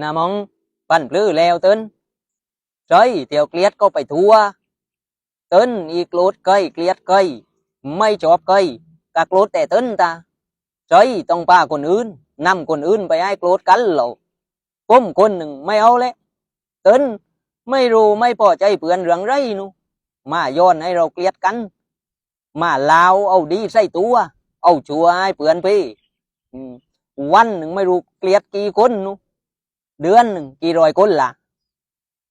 นามองปั้นปลื้อแล้วเติ้นใจเตียวเกลียดก็ไปทัวเติ้นอีโกรธเกยเกลียดเกยไม่ชอบเกยกะโกรธแต่เติ้นตาใจต้องพาคนอื่นนำคนอื่นไปให้โกรธกันเหรอผมคนหนึ่งไม่เอาเลยเติ้นไม่รู้ไม่พอใจเพื่อนเรื่องไรนูมาย้อนให้เราเกลียดกัน มาลาวเอาดีใส่ตัว เอาชัวให้เพื่อนพี่วันหนึ่งไม่รู้เกลียดกี่คนนู เดือนหนึ่งกี่ร้อยคนล่ะ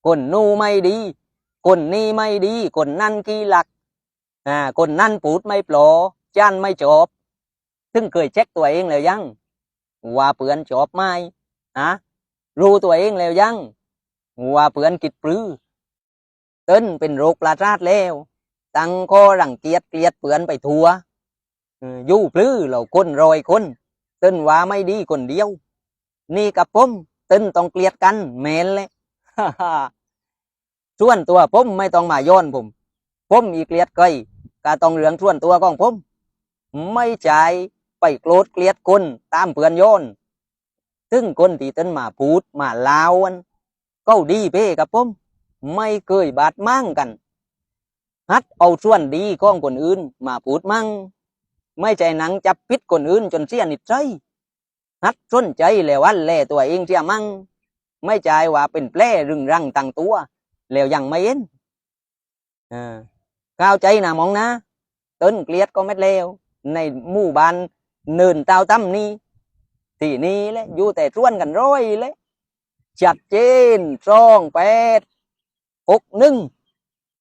คนนู่ไม่ดีคนนี่ไม่ดีคนนั่นขี้หลักอ่าคนนั่นพูดไม่โปรจานไม่จบถึงเคยเช็คตัวเองแล้วยังว่าเพื่อนจบไหมอะรู้ตัวเองแล้วยังว่าเพื่อนกิดปรือเต้นเป็นโรคประสาทแล้วตั้งข้อรังเกียจเกลียดเพื่อนไปทัวเออยู่ปลื้อเราคนรอยคนเต้นว่าไม่ดีคนเดียว นี่กับผม ต้นต้องเกลียดกันแมนเลยส่วนตัวผมไม่ต้องมาย้อนผม ผมอีเกลียดก้อยก็ต้องเรื่องส่วนตัวของผม ไม่ใจไปโกรธเกลียดคนตามเพื่อนโยนถึงคนที่ต้นมาพูดมาลาวันก็ดีเพ่กับผม ไม่เคยบาดมั่งกัน ฮัดเอาส่วนดีของคนอื่นมาพูดมั่ง ไม่ใจหนังจับพิษคนอื่นจนเสียนิสัย ฮัดสนใจแล้ววันแลตัวเองเสียมั่งไม่ใจว่าเป็นแผลรึงรังตั้งตัว แล้วยังไม่เอ็นอ่าก้าวใจนะมองนะต้นเกลียดก็ไม่เลวในหมู่บ้านเนินเตาตั้มนี้ที่นี่แหละอยู่แต่ส่วนกันร้อยเลยชัดเจนสองแปดหกหนึ่ง